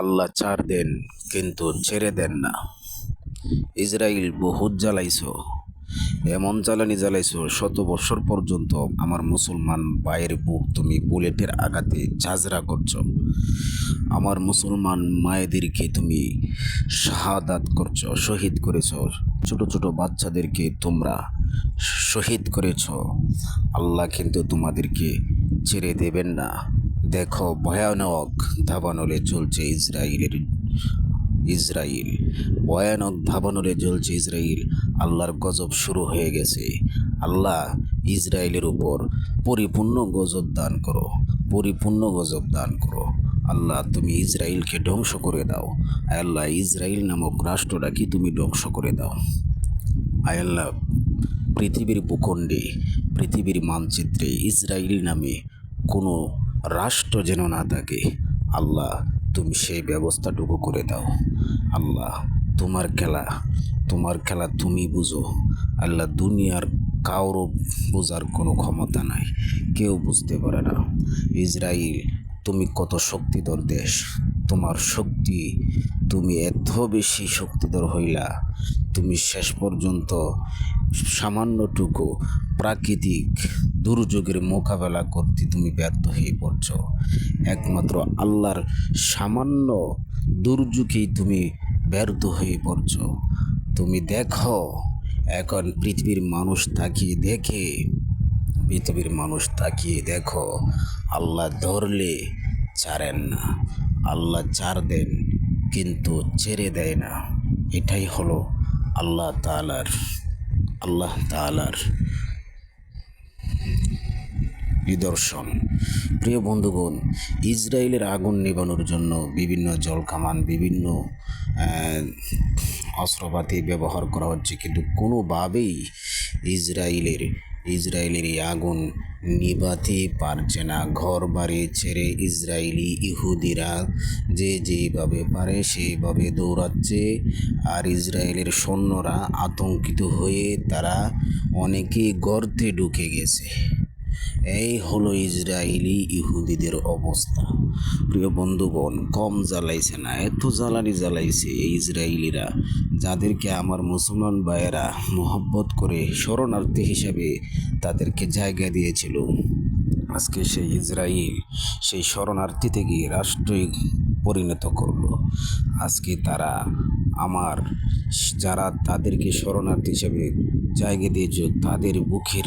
আল্লাহ ছাড় দেন, কিন্তু ছেড়ে দেন না। ইসরায়েল বহুত জ্বালাইছো, এমন জ্বালানি জ্বালাইছো, শত বছর পর্যন্ত আমার মুসলমান ভাইয়ের বুক তুমি বুলেটের আঘাতে ঝাঁঝরা করছ। আমার মুসলমান মায়েদেরকে তুমি শাহাদাত করছ, শহীদ করেছ। ছোট ছোট বাচ্চাদেরকে তোমরা শহীদ করেছ। আল্লাহ কিন্তু তোমাদেরকে ছেড়ে দেবেন না। দেখো, ভয়ানক ধাবানলে চলছে ইসরায়েলের ইসরায়েল ভয়ানক ধাবানলে চলছে ইসরায়েল আল্লাহর গজব শুরু হয়ে গেছে। আল্লাহ ইসরায়েলের উপর পরিপূর্ণ গজব দান করো, পরিপূর্ণ গজব দান করো। আল্লাহ, তুমি ইসরায়েলকে ধ্বংস করে দাও। আল্লাহ ইসরায়েল নামক রাষ্ট্রটাকে তুমি ধ্বংস করে দাও। আল্লাহ, পৃথিবীর ভূখণ্ডে, পৃথিবীর মানচিত্রে ইসরায়েল নামে কোনো রাষ্ট্র যেন না থাকে। আল্লাহ, তুমি সেই ব্যবস্থাটুকু করে দাও। আল্লাহ, তোমার খেলা তোমার খেলা তুমি বুঝো। আল্লাহ, দুনিয়ার কারও বোঝার কোনো ক্ষমতা নাই। কেউ বুঝতে পারে না। ইসরায়েল তুমি কত শক্তিধর দেশ। তোমার শক্তি, তুমি এত বেশি শক্তিধর হইলা। তুমি শেষ পর্যন্ত সামান্যটুকু প্রাকৃতিক দুর্যোগের মোকাবেলা করতে তুমি ব্যর্থ হয়ে পড়ছ। একমাত্র আল্লাহর সামান্য দুর্যোগেই তুমি ব্যর্থ হয়ে পড়ছ। তুমি দেখো, এখন পৃথিবীর মানুষ তাকিয়ে দেখে, পৃথিবীর মানুষ তাকিয়ে দেখো, আল্লাহ ধরলে ছাড়েন না। আল্লাহ চার দেন কিন্তু ছেড়ে দেয় না। এটাই হলো আল্লাহ তালার আল্লাহ তালার নিদর্শন। প্রিয় বন্ধুগণ, ইসরায়েলের আগুন নেবানোর জন্য বিভিন্ন জলকামান, বিভিন্ন অস্ত্রপাতি ব্যবহার করা হচ্ছে। কিন্তু কোনোভাবেই ইসরায়েলের ইসরায়েলের আগুন। নিবাতে পারছে না ঘর বাড়ি ছেড়ে ইসরায়েলি ইহুদিরা। যে যেভাবে পারে সেইভাবে দৌড়াচ্ছে। আর ইসরায়েলের সৈন্যরা আতঙ্কিত হয়ে তারা অনেকেই গর্তে ঢুকে গেছে। এই হলো ইসরায়েলি ইহুদিদের অবস্থা। প্রিয় বন্ধুগণ, কম জ্বালাইছে না, এত জ্বালানি জ্বালাইছে ইসরায়েলিরা। যাদেরকে আমার মুসলমান ভাইয়েরা মোহব্বত করে শরণার্থী হিসাবে তাদেরকে জায়গা দিয়েছিল। আজকে সেই ইসরায়েল সেই শরণার্থী থেকে রাষ্ট্রে পরিণত করল। আজকে তারা আমার যারা তাদেরকে শরণার্থী হিসেবে জায়গা দিয়েছে, তাদের বুকের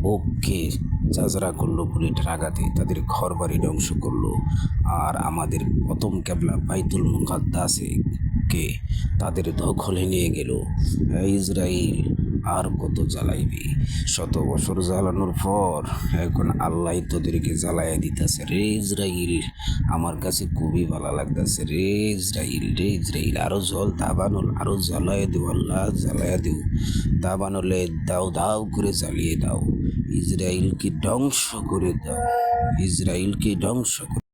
বুককে চাজরা করল বুলেটের আঘাতে তাদের ঘর বাড়ি ধ্বংস করল। আর আমাদের প্রথম ক্যাবলা বাইতুল মুকাদ্দাসে কে তাদের দখলে নিয়ে গেল। ইসরায়েল আর কত জ্বালাইবি? শত বছর জ্বালানোর পর এখন আল্লাহ তোদেরকে জ্বালাইয়া দিতেছে। রে ইসরাইল আমার কাছে খুবই ভালো লাগতেছে। রে ইসরাইল রে ইসরাইল আরও জল দাবানল, আরও জ্বালায় দেও আল্লাহ, জ্বালাইয়া দেও। দাবানলে দাও দাও করে জ্বালিয়ে দাও। ইসরায়েলকে ধ্বংস করে দাও। ইসরায়েলকে ধ্বংস করে